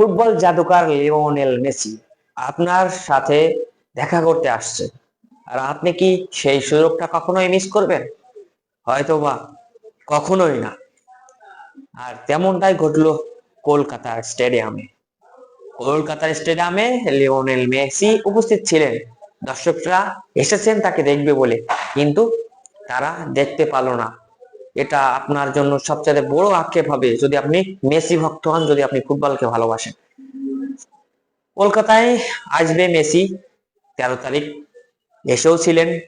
Football জাদুকার Lionel Messi আপনার সাথে দেখা করতে আসছে। আর আপনি কি সেই সুযোগটা কখনোই মিস করবেন? হয়তো বা কখনোই না। আর তেমনটাই ঘটলো কলকাতার স্টেডিয়ামে। কলকাতার স্টেডিয়ামে লিওনেল মেসি উপস্থিত ছিলেন। দর্শকরা এসেছেন তাকে দেখবে বলে। কিন্তু তারা দেখতে পারল না। এটা আপনার জন্য সবচেয়ে বড় আক্ষেপ হবে যদি আপনি মেসি ভক্ত হন, যদি আপনি ফুটবলকে ভালোবাসেন। কলকাতায় আসবে মেসি তেরো তারিখ। এসেও ছিলেন।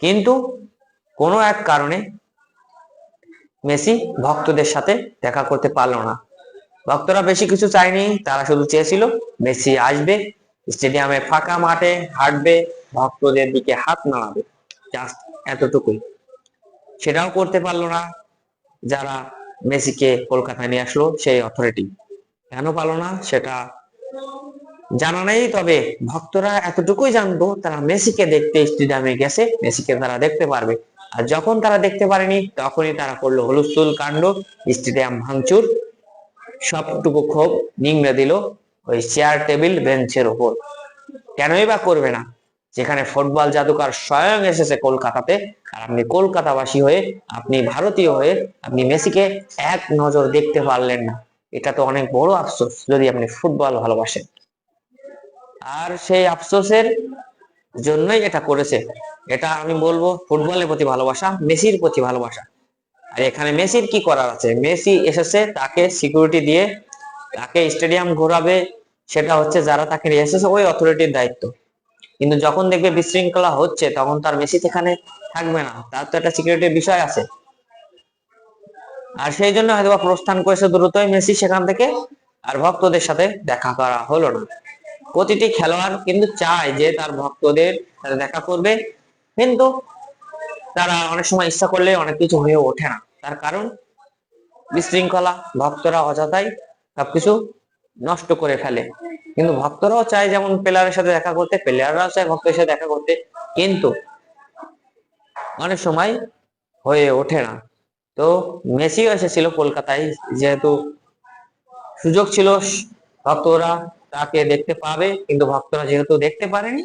কিন্তু কোনো এক কারণে মেসি ভক্তদের সাথে দেখা করতে পারল না। ভক্তরা বেশি কিছু চায়নি, তারা শুধু চেয়েছিল মেসি আসবে স্টেডিয়ামে ফাঁকা মাঠে হাঁটবে, ভক্তদের দিকে হাত নাড়াবে। জাস্ট এতটুকুই। সেটাও করতে পারল না। যারা মেসিকে কলকাতায় নিয়ে আসলো, সেই অথরিটি কেন পারল না, সেটা জানা নেই। তবে ভক্তরা এতটুকুই জানতো, তারা মেসিকে দেখতে স্টেডিয়ামে গেছে, মেসিকে তারা দেখতে পারবে। আর যখন তারা দেখতে পারেনি, তখনই তারা করল হলুস্থুল কাণ্ড স্টেডিয়াম ভাঙচুর। সবটুকু ক্ষোভ নিংড়ে দিল ওই চেয়ার টেবিল বেঞ্চের ওপর। কেনই বা করবে না? যেখানে ফুটবল জাদুকার স্বয়ং এসেছে কলকাতাতে। আর আপনি কলকাতাবাসী হয়ে, আপনি ভারতীয় হয়ে, আপনি মেসিকে এক নজর দেখতে পারলেন না। এটা তো অনেক বড় আফসোস, যদি আপনি ফুটবল ভালোবাসেন। আর সেই আফসোসের জন্যই এটা করেছে। এটা আমি বলব, ফুটবলের প্রতি ভালোবাসা, মেসির প্রতি ভালোবাসা। আর এখানে মেসির কি করার আছে? মেসি এসেছে, তাকে সিকিউরিটি দিয়ে, তাকে স্টেডিয়াম ঘোরাবে, সেটা হচ্ছে যারা তাকে নিয়ে এসেছে, ওই অথরিটির দায়িত্ব। কিন্তু যখন দেখবে বিশৃঙ্খলা হচ্ছে, তখন তার মেসি সেখানে থাকবে না। তার তো একটা সিকিউরিটির বিষয় আছে। আর সেই জন্য হয়তো প্রস্থান করেছে দ্রুতই মেসি সেখান থেকে। আর ভক্তদের সাথে দেখা করা হলো না। প্রতিটি খেলোয়াড় কিন্তু চায় যে তার ভক্তদের দেখা করবে। কিন্তু তারা অনেক সময় ইচ্ছা করলে অনেক কিছু হয়ে ওঠে না। তার কারণ বিশৃঙ্খলা, ভক্তরা অযথাই সবকিছু নষ্ট করে ফেলে। কিন্তু ভক্তরাও চায় যেমন প্লেয়ারের সাথে দেখা করতে, প্লেয়াররাও চায় ভক্তের সাথে দেখা করতে, কিন্তু অনেক সময় হয়ে ওঠে না। তো মেসিও এসেছিল কলকাতায়, যেহেতু সুযোগ ছিল, ভক্তরা তাকে দেখতে পাবে, কিন্তু ভক্তরা যেহেতু দেখতে পারেনি